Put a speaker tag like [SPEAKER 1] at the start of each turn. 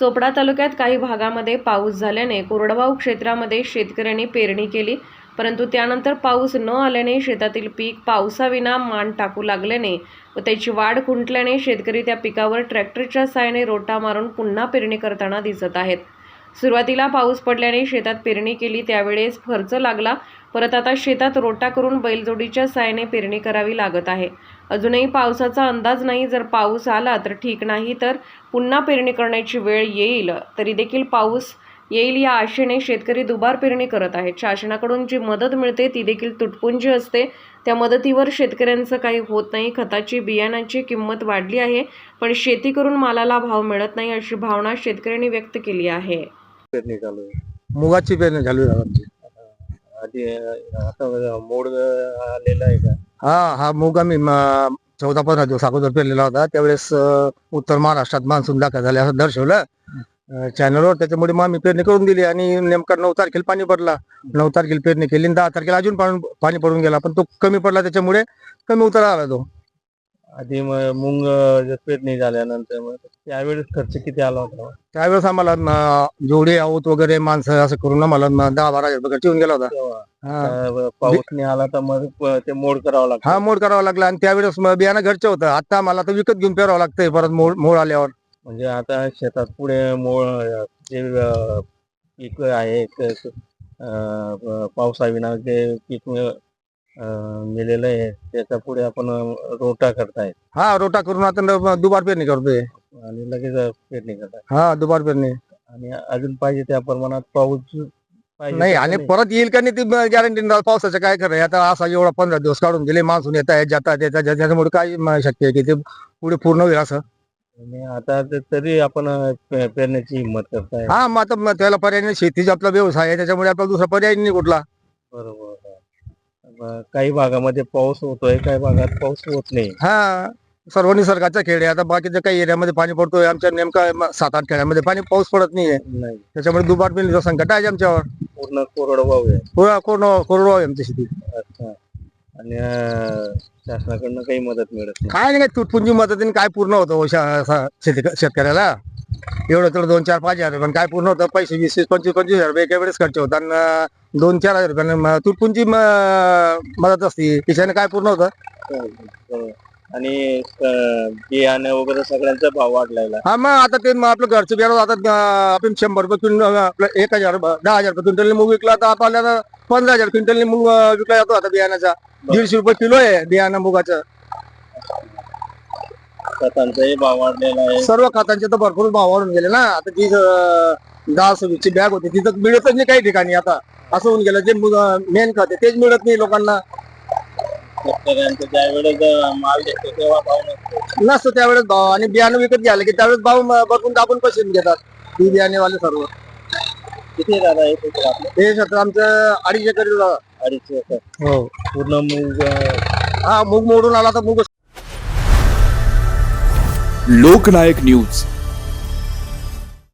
[SPEAKER 1] चोपडा तालुक्यात काही भागामध्ये पाऊस झाल्याने कोरडवाहू क्षेत्रामध्ये शेतकऱ्यांनी पेरणी केली परंतु त्यानंतर पाऊस न आल्याने शेतातील पीक पावसाविना मान टाकू लागल्याने व त्याची वाढ खुंटल्याने शेतकरी त्या पिकावर ट्रॅक्टरच्या साहाय्याने रोटा मारून पुन्हा पेरणी करताना दिसत आहेत. सुरुवातीला पाऊस पडल्याने शेतात पेरणी केली त्यावेळेस खर्च लागला. परत आता शेतात रोटा करून बैलजोडीच्या सायने पेरणी करावी लागत आहे. अजूनही पावसाचा अंदाज नाही. जर पाऊस आला तर ठीक नाही तर पुन्हा पेरणी करण्याची वेळ येईल. तरी देखील पाऊस येईल या आशेने शेतकरी दुबार पेरणी करत आहेत. शासनाकडून जी मदत मिळते ती देखील तुटपुंजी असते. त्या मदतीवर शेतकऱ्यांचं काही होत नाही. खताची बियाणाची किंमत वाढली आहे. पण शेती करून मालाला भाव मिळत नाही अशी भावना शेतकऱ्यांनी व्यक्त केली आहे.
[SPEAKER 2] पेरणी चालू आहे.
[SPEAKER 3] मुगाची पेरणी झाली आहे आमची.
[SPEAKER 2] आधी अं, आता मोड आलेला आहे का?
[SPEAKER 3] हा हा मूग आम्ही म- चौदा पंधरा दिवस अगोदर पेरलेला होता. त्यावेळेस अं, उत्तर महाराष्ट्रात मान्सून दाखल झाले असं दर्शवलं. अं, चॅनलवर त्याच्यामुळे मग आम्ही पेरणी करून दिली आणि नेमका नऊ तारखेला पाणी पडला. नऊ तारखेला पेरणी केली आणि दहा तारखेला अजून पाणी पाणी पडून गेला. पण तो कमी पडला त्याच्यामुळे कमी उतार आला तो.
[SPEAKER 2] आधी मग मुंग पेरणी झाल्यानंतर मग त्यावेळेस खर्च किती आला होता?
[SPEAKER 3] त्यावेळेस आम्हाला अं, जोडी आऊत वगैरे माणसं असं करून आम्हाला दहा बारा हजार रुपये ठेवून गेला होता.
[SPEAKER 2] तेव्हा.
[SPEAKER 3] हा.
[SPEAKER 2] अं, पाऊस नाही आला तर मग प- ते मोड करावं लागतं.
[SPEAKER 3] हा मोड करावा लागला आणि त्यावेळेस मग बियाणं घरचं होतं. आता आम्हाला तर विकत घेऊन पेरावं लागतंय परत मोड मोड आल्यावर.
[SPEAKER 2] म्हणजे आता शेतात पुढे मोळ जे अं, पीक आहे ते, अं, पावसाविना जे पीक मिळेलं आहे. त्याच्या पुढे आपण रोटा करताय.
[SPEAKER 3] हा रोटा करून आता दुबार पेरणी करतोय.
[SPEAKER 2] आणि लगेच पेरणी करताय.
[SPEAKER 3] हा दुबार पेरणी.
[SPEAKER 2] आणि अजून पाहिजे त्या प्रमाणात पाऊस
[SPEAKER 3] नाही आणि परत येईल का नाही ती गॅरंटी पावसाचं काय खरं आहे? आता असा एवढा पंधरा दिवस काढून दिले मान्सून येत आहे जातात येतात त्याच्यामुळे काय शक्य आहे की ते पुढे पूर्ण होईल असं?
[SPEAKER 2] आता तरी आपण पेरण्याची हिंमत करताय.
[SPEAKER 3] हा मग आता त्याला पर्याय नाही. शेतीचा आपला व्यवसाय आहे त्याच्यामुळे आपला दुसरा पर्याय नाही कुठला.
[SPEAKER 2] बरोबर. काही भागामध्ये पाऊस होतोय काही भागात पाऊस होत नाही.
[SPEAKER 3] हा सर्व निसर्गाचा खेळ आहे आता बाकीच्या काही एरियामध्ये पाणी पडतोय आमच्या नेमका म- सात आठ खेड्यामध्ये पाणी पाऊस पडत नाहीये.
[SPEAKER 2] नाही.
[SPEAKER 3] त्याच्यामुळे दुबार पेरणीचं संकट आहे आमच्यावर.
[SPEAKER 2] पूर्ण कोरडवाहू आहे.
[SPEAKER 3] पूर्ण कोरडवाहू कोरडवाहू आहे आमची शेती.
[SPEAKER 2] अच्छा. आणि अं, शासनाकडनं काही मदत मिळत नाही.
[SPEAKER 3] काय नाही काय तुटपुंजी मदतीने काय पूर्ण होतं हो शा- शेती शेतकऱ्याला? एवढं तर दोन चार पाच हजार पण काय पूर्ण होतं पैसे वीस वीस पंचवीस पंचवीस हजार रुपये एका वेळेस खर्च होता आणि दोन चार हजार रुपयाने म- मदत असते. तिच्याने काय पूर्ण होतं.
[SPEAKER 2] आणि बियाणं वगैरे सगळ्यांचा भाव वाढलायला.
[SPEAKER 3] हा मग आता ते आपलं घरचं बियाणं आता आपण शंभर रुपये क्विंटल आपलं एक हजार रुपये- दहा हजार रुपये क्विंटलने मूग विकला तर आपल्याला पंधरा हजार क्विंटलने मूग विकला जातो आता बियाण्याचा. दीडशे रुपये किलो आहे बियाणं मुगाचं.
[SPEAKER 2] खतांचाही भाव वाढलेला आहे.
[SPEAKER 3] सर्व खतांचे तर भरपूर भाव वाढून गेले ना. आता जी अं, दहा सव्वीसची बॅग होती तिथं मिळतच नाही काही ठिकाणी आता. असं होऊन गेलं जे मेन खत आहे तेच मिळत नाही लोकांना.
[SPEAKER 2] शेतकऱ्यांचं ज्या वेळेस माल घेतो तेव्हा भाव नसतो.
[SPEAKER 3] नसतं त्यावेळेस भाव. आणि बियाणं विकत घ्यायला की त्यावेळेस भाव म- भरपूर दाबून पैसे घेतात. बी बियाणेवाले सर्व.
[SPEAKER 2] किती ते आपलं?
[SPEAKER 3] हे क्षेत्र आमचं अडीच एकर आहे.
[SPEAKER 2] अडीच एकर.
[SPEAKER 3] हो.
[SPEAKER 2] पूर्ण मूग अं,
[SPEAKER 3] हा मूग मोडून आला तर मूग
[SPEAKER 4] लोकनायक न्यूज.